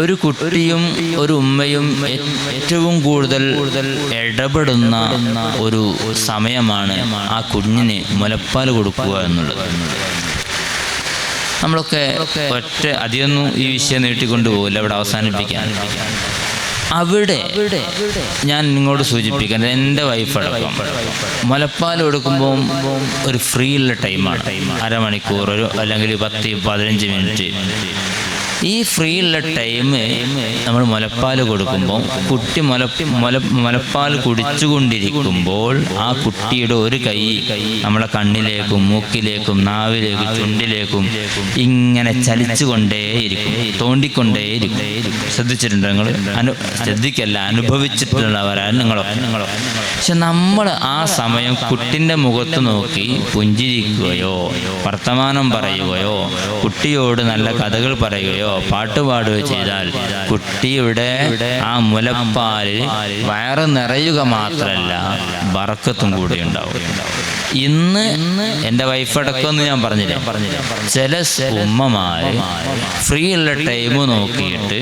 ഒരു കുട്ടിയും ഒരു ഉമ്മയും ഏറ്റവും കൂടുതൽ ഇടപെടുന്ന ഒരു സമയമാണ് ആ കുഞ്ഞിന് മുലപ്പാൽ കൊടുക്കുക എന്നുള്ളത്. നമ്മളൊക്കെ ഒറ്റ അധികമൊന്നും ഈ വിഷയം നീട്ടിക്കൊണ്ടു പോകില്ല അവിടെ അവസാനിപ്പിക്കാൻ. അവിടെ ഞാൻ നിങ്ങളോട് സൂചിപ്പിക്കാൻ എന്റെ വൈഫ് അടക്കം. മുലപ്പാൽ കൊടുക്കുമ്പോൾ ഒരു ഫ്രീ ഉള്ള ടൈമാണ് അരമണിക്കൂർ ഒരു അല്ലെങ്കിൽ പത്ത് പതിനഞ്ച് മിനിറ്റ് ഈ ഫ്രീ ഉള്ള ടൈം നമ്മൾ മുലപ്പാൽ കൊടുക്കുമ്പോൾ കുട്ടി മുല മുല മുലപ്പാൽ കുടിച്ചുകൊണ്ടിരിക്കുമ്പോൾ ആ കുട്ടിയുടെ ഒരു കൈ നമ്മളെ കണ്ണിലേക്കും മൂക്കിലേക്കും നാവിലേക്കും ചുണ്ടിലേക്കും ഇങ്ങനെ ചലിച്ചുകൊണ്ടേയിരിക്കും തോണ്ടിക്കൊണ്ടേയിരിക്കും. ശ്രദ്ധിച്ചിട്ടുണ്ട് നിങ്ങൾ അനു ശ്രദ്ധിക്കല്ല അനുഭവിച്ചിട്ടുള്ളവരാണ് നിങ്ങളൊക്കെ നിങ്ങളൊക്കെ. പക്ഷെ നമ്മൾ ആ സമയം കുട്ടിന്റെ മുഖത്ത് നോക്കി പുഞ്ചിരിക്കുകയോ വർത്തമാനം പറയുകയോ കുട്ടിയോട് നല്ല കഥകൾ പറയുകയോ പാടുകയോ ചെയ്താൽ കുട്ടിയുടെ ആ മുലപ്പാലിൽ വയറ് നിറയുക മാത്രമല്ല ബറക്കത്തും കൂടി ഉണ്ടാവും. ഇന്ന് എന്റെ വൈഫടക്കമെന്ന് ഞാൻ പറഞ്ഞില്ല? ചില ഉമ്മമാര് ഫ്രീ ഉള്ള ടൈം നോക്കിയിട്ട്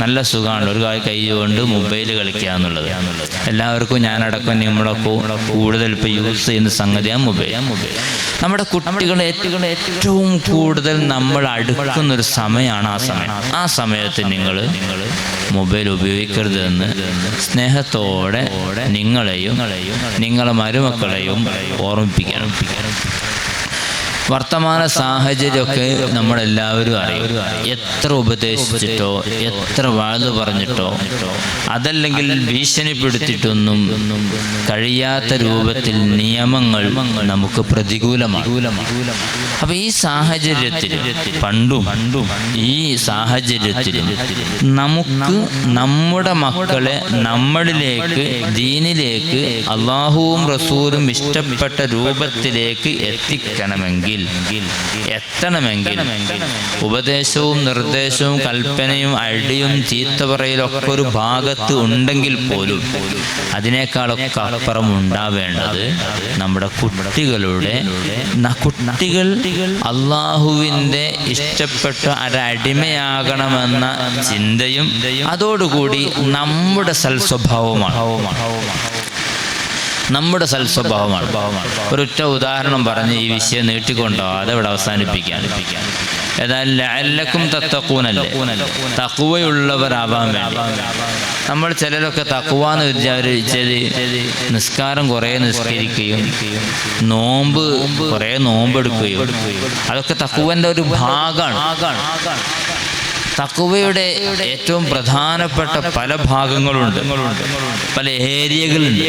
നല്ല സുഖമാണ് ഒരു കാര്യം കൈ കൊണ്ട് മൊബൈൽ കളിക്കുക എന്നുള്ളത് എല്ലാവർക്കും ഞാനടക്കം നമ്മുടെ കൂടുതൽ ഇപ്പോൾ യൂസ് ചെയ്യുന്ന സംഗതിയാണ് മൊബൈൽ നമ്മുടെ കുട്ടികൾ ഏറ്റവും ഏറ്റവും കൂടുതൽ നമ്മൾ അടുക്കുന്ന ഒരു സമയമാണ് ആ സമയം. ആ സമയത്ത് നിങ്ങൾ മൊബൈൽ ഉപയോഗിക്കരുത് എന്ന് സ്നേഹത്തോടെ നിങ്ങളെയും നിങ്ങളെ മരുമക്കളെയും ഓർമ്മിപ്പിക്കണം വർത്തമാന സാഹചര്യമൊക്കെ നമ്മളെല്ലാവരും അറിയും. എത്ര ഉപദേശിച്ചിട്ടോ എത്ര വാഴ്ന്നു പറഞ്ഞിട്ടോ അതല്ലെങ്കിൽ ഭീഷണിപ്പെടുത്തിയിട്ടൊന്നും കഴിയാത്ത രൂപത്തിൽ നിയമങ്ങൾ നമുക്ക് പ്രതികൂലമാണ്. അപ്പൊ ഈ സാഹചര്യത്തിൽ പണ്ടും പണ്ടും ഈ സാഹചര്യത്തിൽ നമുക്ക് നമ്മുടെ മക്കളെ നമ്മളിലേക്ക് ദീനിലേക്ക് അള്ളാഹുവും റസൂലും ഇഷ്ടപ്പെട്ട രൂപത്തിലേക്ക് എത്തിക്കണമെങ്കിൽ എത്തണമെങ്കിൽ ഉപദേശവും നിർദ്ദേശവും കൽപ്പനയും അടിയും ചീത്ത പറയലൊക്കെ ഒരു ഭാഗത്ത് ഉണ്ടെങ്കിൽ പോലും അതിനേക്കാളൊക്കെ അപ്പുറം ഉണ്ടാവേണ്ടത് നമ്മുടെ കുട്ടികളുടെ ന- കുട്ടികൾ അള്ളാഹുവിന്റെ ഇഷ്ടപ്പെട്ട ഒരടിമയാകണമെന്ന ചിന്തയും അതോടുകൂടി നമ്മുടെ സൽസ്വഭാവമാണ് നമ്മുടെ സൽസ്വഭാവമാണ്. ഒരൊറ്റ ഉദാഹരണം പറഞ്ഞ് ഈ വിഷയം നീട്ടിക്കൊണ്ടോ അതവിടെ അവസാനിപ്പിക്കാൻ ഏതായാലും ലഅല്ലക്കും തത്തക്കൂനല്ലേ തക്കുവയുള്ളവരാവാൻ വേണ്ടി. നമ്മൾ ചിലരൊക്കെ തക്കുവാന്ന് വിചാരിച്ചത് നിസ്കാരം കുറേ നിസ്കരിക്കുകയും നോമ്പ് കുറേ നോമ്പെടുക്കുകയും അതൊക്കെ തക്കുവന്റെ ഒരു ഭാഗമാണ്. തക്കുവയുടെ ഏറ്റവും പ്രധാനപ്പെട്ട പല ഭാഗങ്ങളുണ്ട്. പല ഏരിയകളുണ്ട്.